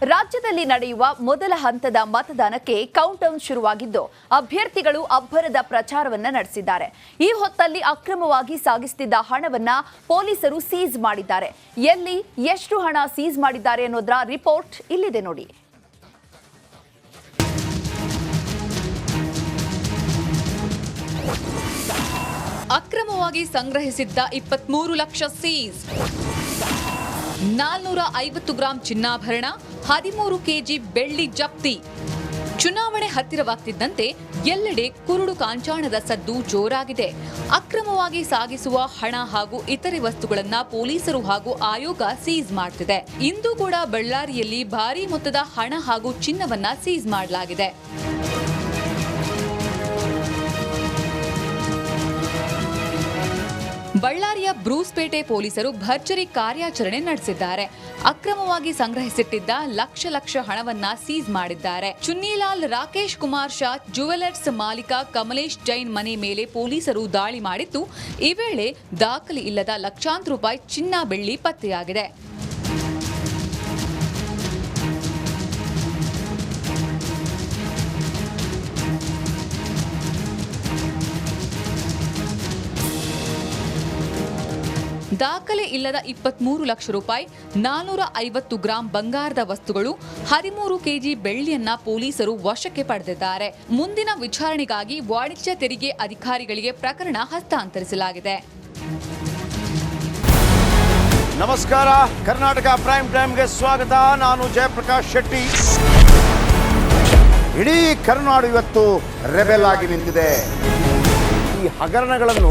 ರಾಜ್ಯದಲ್ಲಿ ನಡೆಯುವ ಮೊದಲ ಹಂತದ ಮತದಾನಕ್ಕೆ ಕೌಂಟೌನ್ ಶುರುವಾಗಿದ್ದು, ಅಭ್ಯರ್ಥಿಗಳು ಅಬ್ಬರದ ಪ್ರಚಾರವನ್ನ ನಡೆಸಿದ್ದಾರೆ. ಈ ಹೊತ್ತಲ್ಲಿ ಅಕ್ರಮವಾಗಿ ಸಾಗಿಸುತ್ತಿದ್ದ ಹಣವನ್ನ ಪೊಲೀಸರು ಸೀಸ್ ಮಾಡಿದ್ದಾರೆ. ಎಲ್ಲಿ ಎಷ್ಟು ಹಣ ಸೀಸ್ ಮಾಡಿದ್ದಾರೆ ಅನ್ನೋದರ ರಿಪೋರ್ಟ್ ಇಲ್ಲಿದೆ ನೋಡಿ. ಅಕ್ರಮವಾಗಿ ಸಂಗ್ರಹಿಸಿದ್ದ ಇಪ್ಪತ್ಮೂರು ಲಕ್ಷ ಸೀಸ್ ನಾಲ್ನೂರ ಐವತ್ತು ಗ್ರಾಂ ಚಿನ್ನಾಭರಣ, ಹದಿಮೂರು ಕೆಜಿ ಬೆಳ್ಳಿ ಜಪ್ತಿ. ಚುನಾವಣೆ ಹತ್ತಿರವಾಗ್ತಿದ್ದಂತೆ ಎಲ್ಲೆಡೆ ಕುರುಡು ಕಾಂಚಾಣದ ಸದ್ದು ಜೋರಾಗಿದೆ. ಅಕ್ರಮವಾಗಿ ಸಾಗಿಸುವ ಹಣ ಹಾಗೂ ಇತರೆ ವಸ್ತುಗಳನ್ನ ಪೊಲೀಸರು ಹಾಗೂ ಆಯೋಗ ಸೀಸ್ ಮಾಡ್ತಿದೆ. ಇಂದು ಕೂಡ ಬಳ್ಳಾರಿಯಲ್ಲಿ ಭಾರೀ ಮೊತ್ತದ ಹಣ ಹಾಗೂ ಚಿನ್ನವನ್ನ ಸೀಸ್ ಮಾಡಲಾಗಿದೆ. ಬಳ್ಳಾರಿಯ ಬ್ರೂಸ್ಪೇಟೆ ಪೊಲೀಸರು ಭರ್ಜರಿ ಕಾರ್ಯಾಚರಣೆ ನಡೆಸಿದ್ದಾರೆ. ಅಕ್ರಮವಾಗಿ ಸಂಗ್ರಹಿಸಿಟ್ಟಿದ್ದ ಲಕ್ಷ ಲಕ್ಷ ಹಣವನ್ನ ಸೀಸ್ ಮಾಡಿದ್ದಾರೆ. ಚುನ್ನಿಲಾಲ್ ರಾಕೇಶ್ ಕುಮಾರ್ ಶಾ, ಜುವೆಲರ್ಸ್ ಮಾಲೀಕ ಕಮಲೇಶ್ ಜೈನ್ ಮನೆ ಮೇಲೆ ಪೊಲೀಸರು ದಾಳಿ ಮಾಡಿದ್ದು, ಈ ವೇಳೆ ದಾಖಲೆ ಇಲ್ಲದ ಲಕ್ಷಾಂತರ ರೂಪಾಯಿ ಚಿನ್ನ ಬೆಳ್ಳಿ ಪತ್ತೆಯಾಗಿದೆ. ದಾಖಲೆ ಇಲ್ಲದ ಇಪ್ಪತ್ಮೂರು ಲಕ್ಷ ರೂಪಾಯಿ, ನಾನೂರ ಐವತ್ತು ಗ್ರಾಂ ಬಂಗಾರದ ವಸ್ತುಗಳು, ಹದಿಮೂರು ಕೆಜಿ ಬೆಳ್ಳಿಯನ್ನ ಪೊಲೀಸರು ವಶಕ್ಕೆ ಪಡೆದಿದ್ದಾರೆ. ಮುಂದಿನ ವಿಚಾರಣೆಗಾಗಿ ವಾಣಿಜ್ಯ ತೆರಿಗೆ ಅಧಿಕಾರಿಗಳಿಗೆ ಪ್ರಕರಣ ಹಸ್ತಾಂತರಿಸಲಾಗಿದೆ. ನಮಸ್ಕಾರ, ಕರ್ನಾಟಕ ಪ್ರೈಮ್ ಟೈಮ್ಗೆ ಸ್ವಾಗತ. ನಾನು ಜಯಪ್ರಕಾಶ್ ಶೆಟ್ಟಿ. ಇಡೀ ಕರ್ನಾಡು ಇವತ್ತು ರೆಬೆಲ್ ಆಗಿ ನಿಂತಿದೆ. ಈ ಹಗರಣಗಳನ್ನು